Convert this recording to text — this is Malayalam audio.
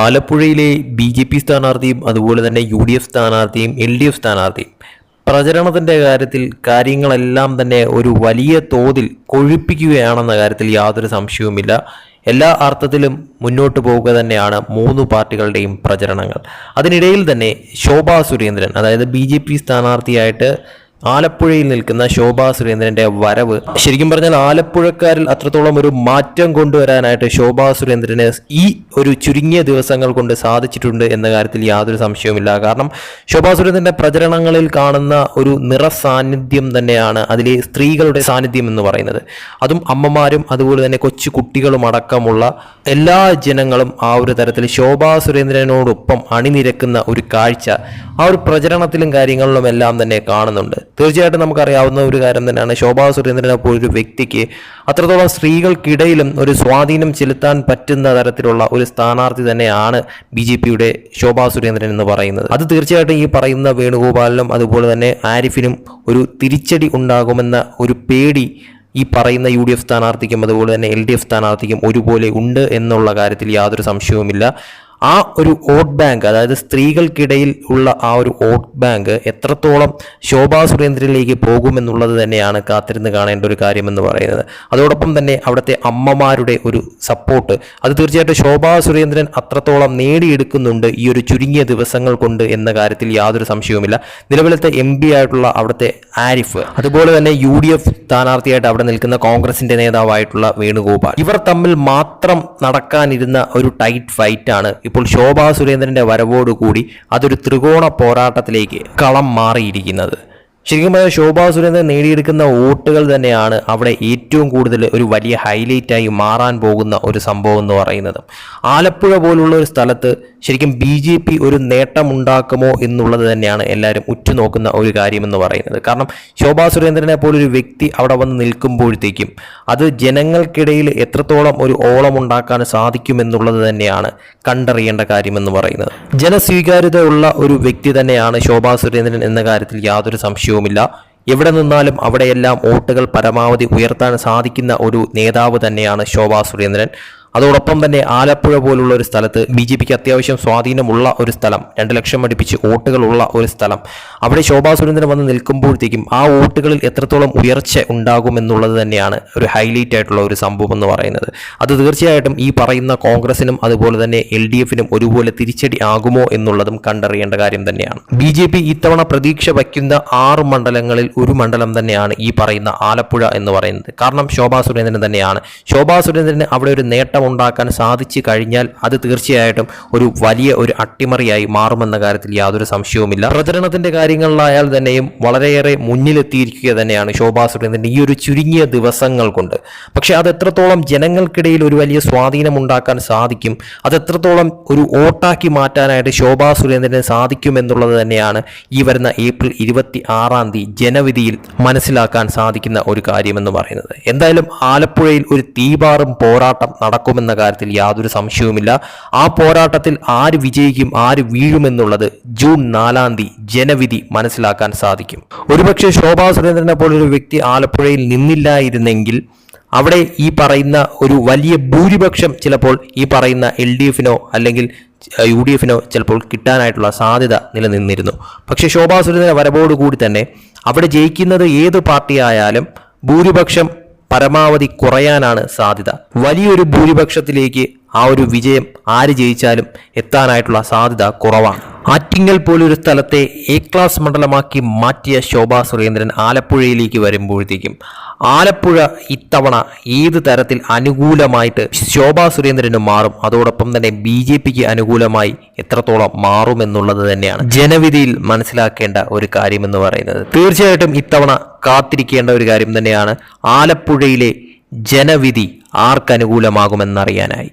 ആലപ്പുഴയിലെ ബി ജെ പി സ്ഥാനാർത്ഥിയും അതുപോലെ തന്നെ യു ഡി എഫ് സ്ഥാനാർത്ഥിയും എൽ ഡി എഫ് സ്ഥാനാർത്ഥിയും. പ്രചരണത്തിന്റെ കാര്യത്തിൽ കാര്യങ്ങളെല്ലാം തന്നെ ഒരു വലിയ തോതിൽ കൊഴുപ്പിക്കുകയാണെന്ന കാര്യത്തിൽ യാതൊരു സംശയവുമില്ല. എല്ലാ അർത്ഥത്തിലും മുന്നോട്ട് പോവുക തന്നെയാണ് മൂന്ന് പാർട്ടികളുടെയും പ്രചരണങ്ങൾ. അതിനിടയിൽ തന്നെ ശോഭാ സുരേന്ദ്രൻ അതായത് ബി സ്ഥാനാർത്ഥിയായിട്ട് ആലപ്പുഴയിൽ നിൽക്കുന്ന ശോഭാ സുരേന്ദ്രന്റെ വരവ്. ശരിക്കും പറഞ്ഞാൽ ആലപ്പുഴക്കാരിൽ അത്രത്തോളം ഒരു മാറ്റം കൊണ്ടുവരാനായിട്ട് ശോഭാ സുരേന്ദ്രന് ഈ ഒരു ചുരുങ്ങിയ ദിവസങ്ങൾ കൊണ്ട് സാധിച്ചിട്ടുണ്ട് എന്ന കാര്യത്തിൽ യാതൊരു സംശയവുമില്ല. കാരണം ശോഭാ സുരേന്ദ്രന്റെ പ്രചരണങ്ങളിൽ കാണുന്ന ഒരു നിറ സാന്നിധ്യം തന്നെയാണ് അതിലെ സ്ത്രീകളുടെ സാന്നിധ്യം എന്ന് പറയുന്നത്. അതും അമ്മമാരും അതുപോലെ തന്നെ കൊച്ചു കുട്ടികളും അടക്കമുള്ള എല്ലാ ജനങ്ങളും ആ ഒരു തരത്തിൽ ശോഭാ സുരേന്ദ്രനോടൊപ്പം അണിനിരക്കുന്ന ഒരു കാഴ്ച ആ ഒരു പ്രചരണത്തിലും കാര്യങ്ങളിലും എല്ലാം തന്നെ കാണുന്നുണ്ട്. തീർച്ചയായിട്ടും നമുക്കറിയാവുന്ന ഒരു കാര്യം തന്നെയാണ്. ശോഭാ സുരേന്ദ്രനെ പോലൊരു വ്യക്തിക്ക് അത്രത്തോളം സ്ത്രീകൾക്കിടയിലും ഒരു സ്വാധീനം ചെലുത്താൻ പറ്റുന്ന തരത്തിലുള്ള ഒരു സ്ഥാനാർത്ഥി തന്നെയാണ് ബി ജെ പിയുടെ ശോഭാ സുരേന്ദ്രൻ എന്ന് പറയുന്നത്. അത് തീർച്ചയായിട്ടും ഈ പറയുന്ന വേണുഗോപാലിനും അതുപോലെ തന്നെ ആരിഫിനും ഒരു തിരിച്ചടി ഉണ്ടാകുമെന്ന ഒരു പേടി ഈ പറയുന്ന യു ഡി എഫ് സ്ഥാനാർത്ഥിക്കും അതുപോലെ തന്നെ എൽ ഡി എഫ് സ്ഥാനാർത്ഥിക്കും ഒരുപോലെ ഉണ്ട് എന്നുള്ള കാര്യത്തിൽ യാതൊരു സംശയവുമില്ല. ആ ഒരു വോട്ട് ബാങ്ക് അതായത് സ്ത്രീകൾക്കിടയിൽ ഉള്ള ആ ഒരു വോട്ട് ബാങ്ക് എത്രത്തോളം ശോഭാ സുരേന്ദ്രനിലേക്ക് പോകുമെന്നുള്ളത് തന്നെയാണ് കാത്തിരുന്ന് കാണേണ്ട ഒരു കാര്യമെന്ന് പറയുന്നത്. അതോടൊപ്പം തന്നെ അവിടുത്തെ അമ്മമാരുടെ ഒരു സപ്പോർട്ട് അത് തീർച്ചയായിട്ടും ശോഭാ സുരേന്ദ്രൻ അത്രത്തോളം നേടിയെടുക്കുന്നുണ്ട് ഈ ഒരു ചുരുങ്ങിയ ദിവസങ്ങൾ കൊണ്ട് എന്ന കാര്യത്തിൽ യാതൊരു സംശയവുമില്ല. നിലവിലത്തെ എം പി ആയിട്ടുള്ള അവിടുത്തെ ആരിഫ് അതുപോലെ തന്നെ യു ഡി എഫ് സ്ഥാനാർത്ഥിയായിട്ട് അവിടെ നിൽക്കുന്ന കോൺഗ്രസിന്റെ നേതാവായിട്ടുള്ള വേണുഗോപാൽ ഇവർ തമ്മിൽ മാത്രം നടക്കാനിരുന്ന ഒരു ടൈറ്റ് ഫൈറ്റാണ് ഇപ്പോൾ ശോഭാ സുരേന്ദ്രന്റെ വരവോടുകൂടി അതൊരു ത്രികോണ പോരാട്ടത്തിലേക്ക് കളം മാറിയിരിക്കുന്നത്. ശരിക്കും പറഞ്ഞാൽ ശോഭാ സുരേന്ദ്രൻ നേടിയെടുക്കുന്ന വോട്ടുകൾ തന്നെയാണ് അവിടെ ഏറ്റവും കൂടുതൽ ഒരു വലിയ ഹൈലൈറ്റായി മാറാൻ പോകുന്ന ഒരു സംഭവം എന്ന് പറയുന്നത്. ആലപ്പുഴ പോലുള്ള ഒരു സ്ഥലത്ത് ശരിക്കും ബി ജെ പി ഒരു നേട്ടമുണ്ടാക്കുമോ എന്നുള്ളത് തന്നെയാണ് എല്ലാവരും ഉറ്റുനോക്കുന്ന ഒരു കാര്യമെന്ന് പറയുന്നത്. കാരണം ശോഭാ സുരേന്ദ്രനെ പോലൊരു വ്യക്തി അവിടെ വന്ന് നിൽക്കുമ്പോഴത്തേക്കും അത് ജനങ്ങൾക്കിടയിൽ എത്രത്തോളം ഒരു ഓളം ഉണ്ടാക്കാൻ സാധിക്കുമെന്നുള്ളത് തന്നെയാണ് കണ്ടറിയേണ്ട കാര്യമെന്ന് പറയുന്നത്. ജനസ്വീകാര്യത ഉള്ള ഒരു വ്യക്തി തന്നെയാണ് ശോഭാ സുരേന്ദ്രൻ എന്ന കാര്യത്തിൽ യാതൊരു സംശയവുമില്ല. എവിടെ നിന്നാലും അവിടെയെല്ലാം വോട്ടുകൾ പരമാവധി ഉയർത്താൻ സാധിക്കുന്ന ഒരു നേതാവ് തന്നെയാണ് ശോഭാ സുരേന്ദ്രൻ. അതോടൊപ്പം തന്നെ ആലപ്പുഴ പോലുള്ള ഒരു സ്ഥലത്ത് ബി ജെ പിക്ക് അത്യാവശ്യം സ്വാധീനമുള്ള ഒരു സ്ഥലം. രണ്ട് ലക്ഷം അടുപ്പിച്ച് വോട്ടുകളുള്ള ഒരു സ്ഥലം. അവിടെ ശോഭാ സുരേന്ദ്രൻ വന്ന് നിൽക്കുമ്പോഴത്തേക്കും ആ വോട്ടുകളിൽ എത്രത്തോളം ഉയർച്ച ഉണ്ടാകുമെന്നുള്ളത് തന്നെയാണ് ഒരു ഹൈലൈറ്റ് ആയിട്ടുള്ള ഒരു സംഭവം എന്ന് പറയുന്നത്. അത് തീർച്ചയായിട്ടും ഈ പറയുന്ന കോൺഗ്രസിനും അതുപോലെ തന്നെ എൽ ഡി എഫിനും ഒരുപോലെ തിരിച്ചടി ആകുമോ എന്നുള്ളതും കണ്ടറിയേണ്ട കാര്യം തന്നെയാണ്. ബി ജെ പി ഇത്തവണ പ്രതീക്ഷ വയ്ക്കുന്ന ആറ് മണ്ഡലങ്ങളിൽ ഒരു മണ്ഡലം തന്നെയാണ് ഈ പറയുന്ന ആലപ്പുഴ എന്ന് പറയുന്നത്. കാരണം ശോഭാ സുരേന്ദ്രൻ തന്നെയാണ്. ശോഭാ സുരേന്ദ്രന് അവിടെ ഒരു നേട്ടം ഉണ്ടാക്കാൻ സാധിച്ചു കഴിഞ്ഞാൽ അത് തീർച്ചയായിട്ടും ഒരു വലിയ ഒരു അട്ടിമറിയായി മാറുമെന്ന കാര്യത്തിൽ യാതൊരു സംശയവുമില്ല. പ്രചരണത്തിന്റെ കാര്യങ്ങളിലായാൽ തന്നെയും വളരെയേറെ മുന്നിലെത്തിയിരിക്കുക തന്നെയാണ് ശോഭാ സുരേന്ദ്രൻ ഈ ഒരു ചുരുങ്ങിയ ദിവസങ്ങൾ കൊണ്ട്. പക്ഷെ അത് എത്രത്തോളം ജനങ്ങൾക്കിടയിൽ ഒരു വലിയ സ്വാധീനം ഉണ്ടാക്കാൻ സാധിക്കും അത് എത്രത്തോളം ഒരു വോട്ടാക്കി മാറ്റാനായിട്ട് ശോഭാ സുരേന്ദ്രന് സാധിക്കുമെന്നുള്ളത് തന്നെയാണ് ഈ വരുന്ന ഏപ്രിൽ ഇരുപത്തി ആറാം തീയതി ജനവിധിയിൽ മനസ്സിലാക്കാൻ സാധിക്കുന്ന ഒരു കാര്യമെന്ന് പറയുന്നത്. എന്തായാലും ആലപ്പുഴയിൽ ഒരു തീപാറും പോരാട്ടം നടക്കുമെന്ന കാര്യത്തിൽ യാതൊരു സംശയവുമില്ല. ആ പോരാട്ടത്തിൽ ആര് വിജയിക്കും ആര് വീഴുമെന്നുള്ളത് ജൂൺ നാലാം തീയതി ജനവിധി മനസ്സിലാക്കാൻ സാധിക്കും. ഒരുപക്ഷെ ശോഭാ സുരേന്ദ്രനെ പോലൊരു വ്യക്തി ആലപ്പുഴയിൽ നിന്നില്ലായിരുന്നെങ്കിൽ അവിടെ ഈ പറയുന്ന ഒരു വലിയ ഭൂരിപക്ഷം ചിലപ്പോൾ ഈ പറയുന്ന എൽ ഡി എഫിനോ അല്ലെങ്കിൽ യു ഡി എഫിനോ ചിലപ്പോൾ കിട്ടാനായിട്ടുള്ള സാധ്യത നിലനിന്നിരുന്നു. പക്ഷേ ശോഭാ സുരേന്ദ്രൻ വരവോടുകൂടി തന്നെ അവിടെ ജയിക്കുന്നത് ഏത് പാർട്ടിയായാലും ഭൂരിപക്ഷം പരമാവധി കുറയാനാണ് സാധ്യത. വലിയൊരു ഭൂരിപക്ഷത്തിലേക്ക് ആ ഒരു വിജയം ആര് ജയിച്ചാലും എത്താനായിട്ടുള്ള സാധ്യത കുറവാണ്. ആറ്റിങ്ങൽ പോലൊരു സ്ഥലത്തെ എ ക്ലാസ് മണ്ഡലമാക്കി മാറ്റിയ ശോഭാ സുരേന്ദ്രൻ ആലപ്പുഴയിലേക്ക് വരുമ്പോഴത്തേക്കും ആലപ്പുഴ ഇത്തവണ ഏത് തരത്തിൽ അനുകൂലമായിട്ട് ശോഭാ സുരേന്ദ്രന് മാറും? അതോടൊപ്പം തന്നെ ബി ജെ പിക്ക് അനുകൂലമായി എത്രത്തോളം മാറുമെന്നുള്ളത് തന്നെയാണ് ജനവിധിയിൽ മനസ്സിലാക്കേണ്ട ഒരു കാര്യമെന്ന് പറയുന്നത്. തീർച്ചയായിട്ടും ഇത്തവണ കാത്തിരിക്കേണ്ട ഒരു കാര്യം തന്നെയാണ് ആലപ്പുഴയിലെ ജനവിധി ആർക്കനുകൂലമാകുമെന്നറിയാനായി.